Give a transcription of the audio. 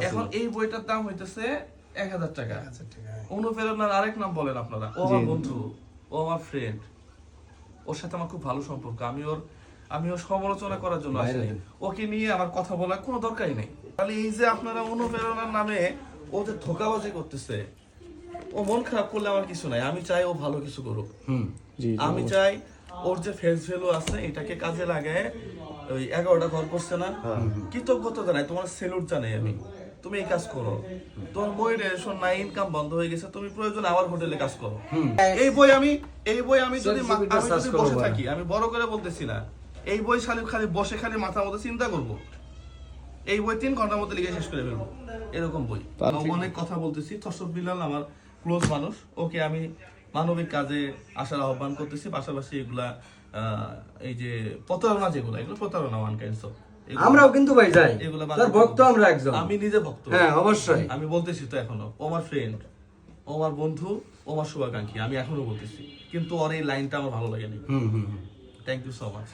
এখন এই বইটার দাম হইতেছে এক হাজার টাকা। অনুপ্রেরণার আরেক নাম বলেন আপনারা। ও আমার বন্ধু ও আমার ফ্রেন্ড ওর সাথে আমার খুব ভালো সম্পর্ক। আমি ওর আমি ওর সমালোচনা করার জন্য আসিনি। ওকে নিয়ে আমার কথা বলার কোনো দরকারই নেই। তাহলে এই যে আপনারা অনুপ্রেরণার নামে ও যে ধোকাবাজি করতেছে ও মন খারাপ করলে আমার কিছু নাই। আমি চাই ও ভালো কিছু করুক। হুম। আমি চাই ওর যে ফেস ভ্যালু আছে এটাকে কাজে লাগায় ওই এগারোটা ঘর করছে না? কৃতজ্ঞতা জানাই তোমার সেলুট জানাই আমি। তুমি এই কাজ করো। তোমার বই রেশন নাই ইনকাম বন্ধ হয়ে গেছে তুমি প্রয়োজন আবার হোটেলে কাজ করো। এই বই আমি এই বই আমি যদি আমি যদি বসে থাকি আমি বড় করে বলতেছি না। এই বই খালি খালি বসে খালি মাথার মধ্যে চিন্তা করব। এই বই তিন ঘণ্টার মধ্যে লিখে শেষ করে ফেলব। এরকম বই। অনেক কথা বলতেছি তসব বিলাল আমার ক্লোজ মানুষ। ওকে আমি মানবিক কাজে আসার আহ্বান করতেছি পাশাপাশি এগুলা এই যে প্রতারণা যেগুলো এগুলো প্রতারণা ওয়ান কাইন্ডস অফ আমরাও কিন্তু ভাই যাই। তার ভক্ত আমরা একজন। আমি নিজে ভক্ত। হ্যাঁ অবশ্যই। আমি বলতেছি তো এখনও ও আমার ফ্রেন্ড ও আমার বন্ধু ও আমার শুভাকাঙ্ক্ষী আমি এখনও বলতেছি। কিন্তু ওর এই লাইনটা আমার ভালো হুম হুম। Thank you so much